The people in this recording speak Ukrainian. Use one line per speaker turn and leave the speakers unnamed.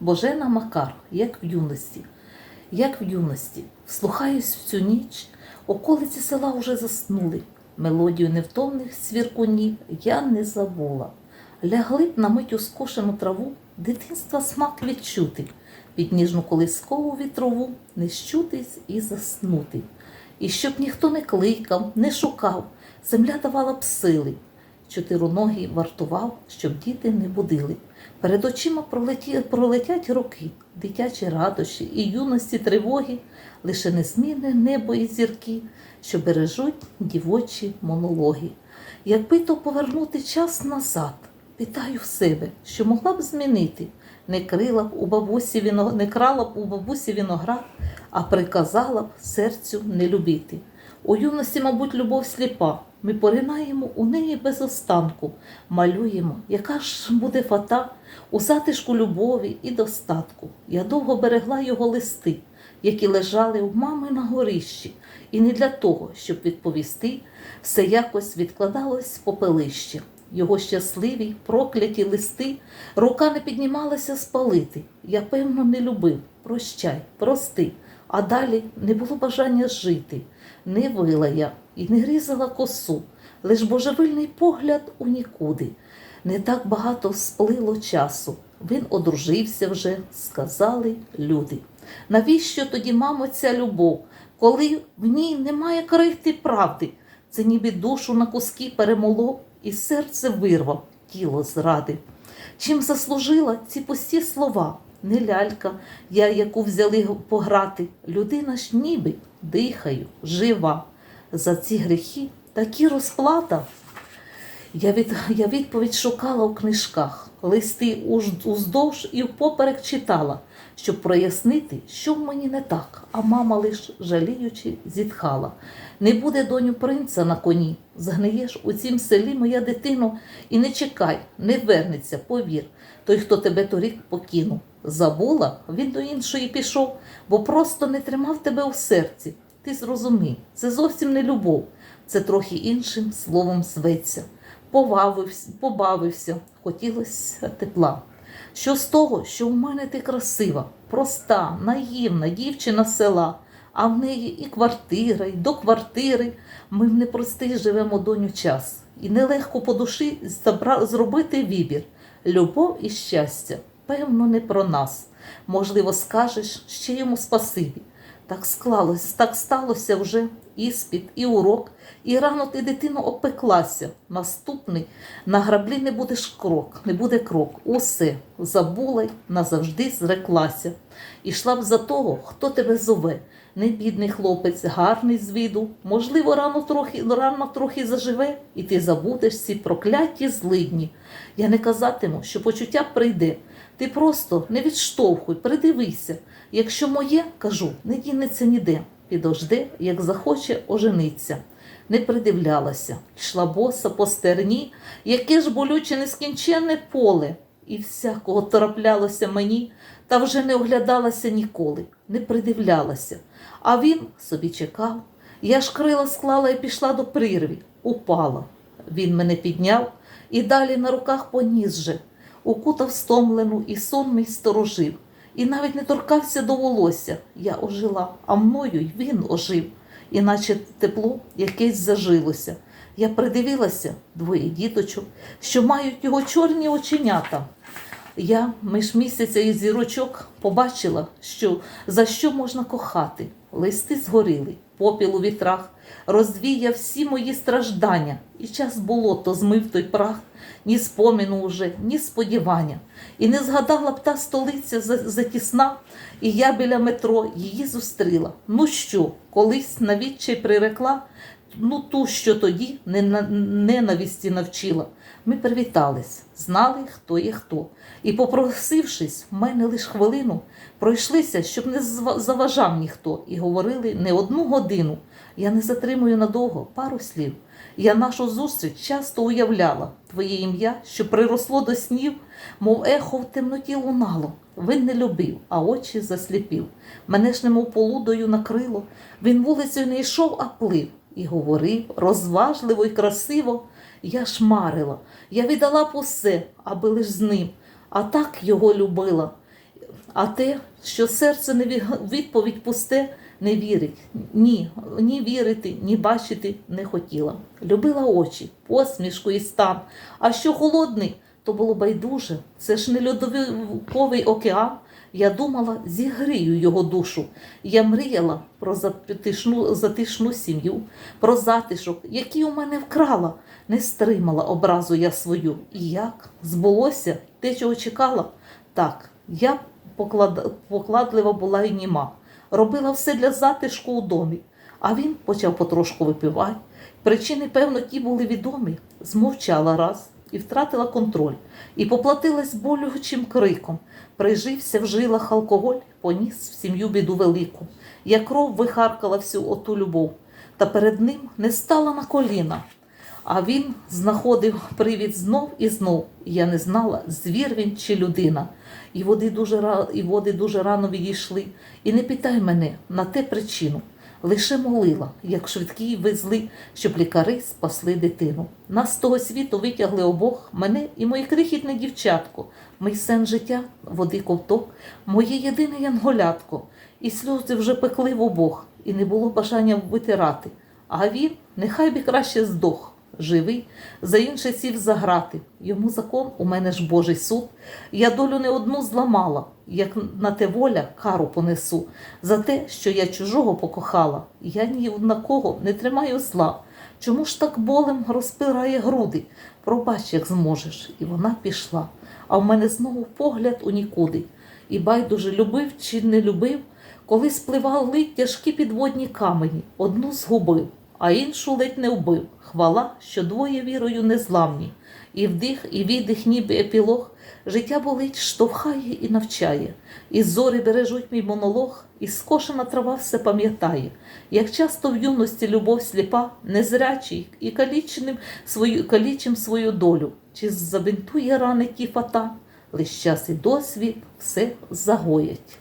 Божена Макар, як в юності, як в юності. Вслухаюсь цю ніч, околиці села уже заснули. Мелодію невтомних свіркунів я не забула. Лягли б на мить у скошену траву, дитинства смак відчути, під ніжну колискову вітрову не щутись і заснути. І щоб ніхто не кликав, не шукав, земля давала б сили. Чотироногий вартував, щоб діти не будили. Перед очима пролетять роки, дитячі радощі і юності тривоги, лише незмінне небо і зірки, що бережуть дівочі монологи. Якби то повернути час назад, питаю себе, що могла б змінити, не крила б у бабусі віно, не крала б у бабусі виноград, а приказала б серцю не любити. У юності, мабуть, любов сліпа. Ми поринаємо у неї без останку, малюємо, яка ж буде фата у затишку любові і достатку. Я довго берегла його листи, які лежали у мами на горищі, і не для того, щоб відповісти, все якось відкладалось попелище. Його щасливі, прокляті листи, рука не піднімалася спалити. Я, певно, не любив. Прощай, прости. А далі не було бажання жити. Не вила я і не різала косу, лиш божевильний погляд у нікуди. Не так багато сплило часу. Він одружився вже, сказали люди. Навіщо тоді, мамо, ця любов, коли в ній немає крихти правди? Це ніби душу на куски перемолов і серце вирвав, тіло зрадив. Чим заслужила ці пусті слова? Не лялька, я, яку взяли пограти, людина ж ніби дихаю, жива. За ці гріхи такі розплата. Я, від, я відповідь шукала у книжках, листи уздовж і впоперек читала, щоб прояснити, що в мені не так, а мама лиш жаліючи зітхала. Не буде доню принца на коні, згниєш у цім селі, моя дитино, і не чекай, не вернеться, повір. Той, хто тебе торік покинув. Забула, він до іншої пішов, бо просто не тримав тебе у серці. Ти зрозумій, це зовсім не любов, це трохи іншим словом зветься. Повавився, побавився, хотілося тепла. Що з того, що у мене ти красива, проста, наївна дівчина села, а в неї і квартира, і до квартири. Ми в непростий живемо доню час, і нелегко по душі зробити вибір. Любов і щастя, певно, не про нас. Можливо, скажеш ще йому спасибі. Так склалось, так сталося вже іспит, і урок, і рано ти дитино опеклася. Наступний на граблі не будеш крок, не буде крок. Усе забула й назавжди зреклася. Ішла б за того, хто тебе зове. Не бідний хлопець, гарний з виду. Можливо, рано трохи, рано трохи заживе, і ти забудеш ці прокляті злидні. Я не казатиму, що почуття прийде. Ти просто не відштовхуй, придивися. Якщо моє, кажу, не дінеться ніде. Підожде, як захоче, ожениться. Не придивлялася, йшла боса по стерні, яке ж болюче нескінченне поле, і всякого траплялося мені, та вже не оглядалася ніколи, не придивлялася. А він собі чекав. Я ж крила склала і пішла до прірві, упала. Він мене підняв і далі на руках поніс же, укутав стомлену і сонний сторожив, і навіть не торкався до волосся. Я ожила, а мною й він ожив, іначе тепло якесь зажилося. Я придивилася двоє діточок, що мають його чорні оченята. Я між місяця і зірочок побачила, що за що можна кохати. Листи згоріли, попіл у вітрах, розвіяв всі мої страждання, і час було, то змив той прах, ні споміну уже, ні сподівання. І не згадала б та столиця за- затісна, і я біля метро її зустріла. Ну що, колись навідчай прирекла, ну ту, що тоді ненависті навчила. Ми привітались, знали, хто є хто. І, попросившись в мене лиш хвилину, пройшлися, щоб не заважав ніхто, і говорили не одну годину. Я не затримую надовго пару слів. Я нашу зустріч часто уявляла твоє ім'я, що приросло до снів, мов ехо в темноті лунало. Він не любив, а очі засліпів. Мене ж немов полудою накрило. Він вулицею не йшов, а плив. І говорив розважливо і красиво. Я ж марила, я віддала б усе, аби лиш з ним, а так його любила. А те, що серце не відповідь пусте, не вірить. Ні, ні вірити, ні бачити не хотіла. Любила очі, посмішку і стан. А що холодний, то було байдуже. Це ж не льодовиковий океан. Я думала, зігрію його душу. Я мріяла про затишну, затишну сім'ю, про затишок, який у мене вкрала. Не стримала образу я свою. І як? Збулося те, чого чекала? Так, я поклад... покладлива була і німа. Робила все для затишку у домі. А він почав потрошку випивати. Причини, певно, ті були відомі. Змовчала раз і втратила контроль, і поплатилась болючим криком. Прижився в жилах алкоголь, поніс в сім'ю біду велику. Я кров вихаркала всю оту любов, та перед ним не стала на коліна. А він знаходив привід знов і знов. Я не знала, звір він чи людина. І води дуже, і води дуже рано відійшли. І не питай мене на те причину. Лише молила, як швидкі везли, щоб лікари спасли дитину. Нас з того світу витягли обох, мене і моє крихітне дівчатко. Мій сен життя, води ковток, моє єдине янголятко. І сльози вже пекли в обох, і не було бажання витирати. А він нехай би краще здох, живий, за інше сів заграти. Йому закон, у мене ж Божий суд. Я долю не одну зламала, як на те воля кару понесу. За те, що я чужого покохала, я ні на кого не тримаю зла. Чому ж так болем розпирає груди? Пробач, як зможеш. І вона пішла. А в мене знову погляд у нікуди. І байдуже любив чи не любив, коли спливали тяжкі підводні камені, одну згубив, а іншу ледь не вбив. Хвала, що двоє вірою незламні. І вдих, і віддих, ніби епілог. Життя болить, штовхає і навчає. І зорі бережуть мій монолог, і скошена трава все пам'ятає. Як часто в юності любов сліпа, незрячий і калічним свою, калічим свою долю, чи забинтує рани ті фата, лиш час і досвід все загоять.